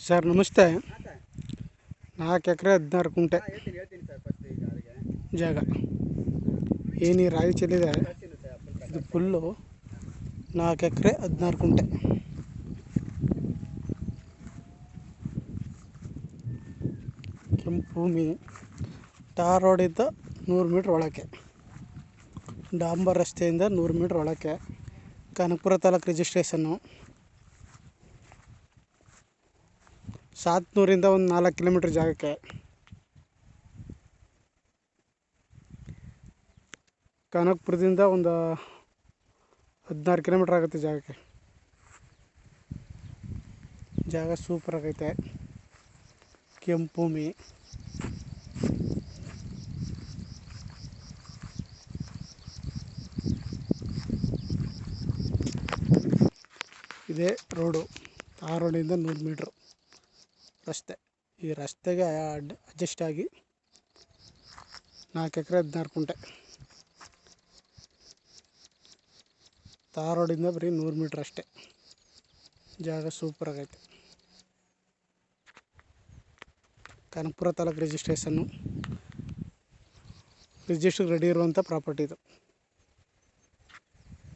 Sir ನಮಸ್ತೆ ನಾಲ್ಕು ಎಕರೆ ಹದಿನಾರು ಕುಂಟೆ ಹೇಳ್ತೀನಿ ಹೇಳ್ತೀನಿ ಸರ್ ಫಸ್ಟ್ ಈಗ ಅವರಿಗೆ ಜಾಗ ಏನು ಈ ರಾಗಿ ಚೆಲ್ಲಿದೆ ಬರ್ತೀನಿ ಸರ್ ಫುಲ್ ಇದು ಫುಲ್ಲು ನಾಲ್ಕು ಎಕರೆ ಹದಿನಾರು ಕುಂಟೆ ಕೆಂಪು ಭೂಮಿ ಟಾರ್ ರೋಡಿಂದ ನೂರು ಮೀಟ್ರ್ ಒಳಕ್ಕೆ ಡಾಂಬರ್ ರಸ್ತೆಯಿಂದ ನೂರು ಮೀಟ್ರ್ ಒಳಕ್ಕೆ ಕನಕಪುರ ತಾಲೂಕು ರಿಜಿಸ್ಟ್ರೇಷನ್ನು ಸಾತ್ನೂರಿಂದ ಒಂದು ನಾಲ್ಕು ಕಿಲೋಮೀಟ್ರ್ ಜಾಗಕ್ಕೆ. ಕನಕಪುರದಿಂದ ಒಂದು ಹದಿನಾರು ಕಿಲೋಮೀಟ್ರ್ ಆಗುತ್ತೆ ಜಾಗಕ್ಕೆ. ಜಾಗ ಸೂಪರ್ ಆಗೈತೆ. ಕೆಂಪು ಭೂಮಿ ಇದೇ ರೋಡು. ಆ ರೋಡಿಂದ ನೂರು ಮೀಟ್ರು. ರಸ್ತೆ ಈ ರಸ್ತೆಗೆ ಅಡ್ ಅಡ್ಜಸ್ಟ್ ಆಗಿ ನಾಲ್ಕು ಎಕರೆ ಹದಿನಾರು ಕುಂಟೆ. ತಾರ್ ರೋಡಿಂದ ಬರೀ ನೂರು ಮೀಟ್ರ್ ಅಷ್ಟೇ. ಜಾಗ ಸೂಪರ್ ಆಗೈತೆ. Kanakapura taluk registration register ready ಇರುವಂಥ ಪ್ರಾಪರ್ಟಿ ಇದು.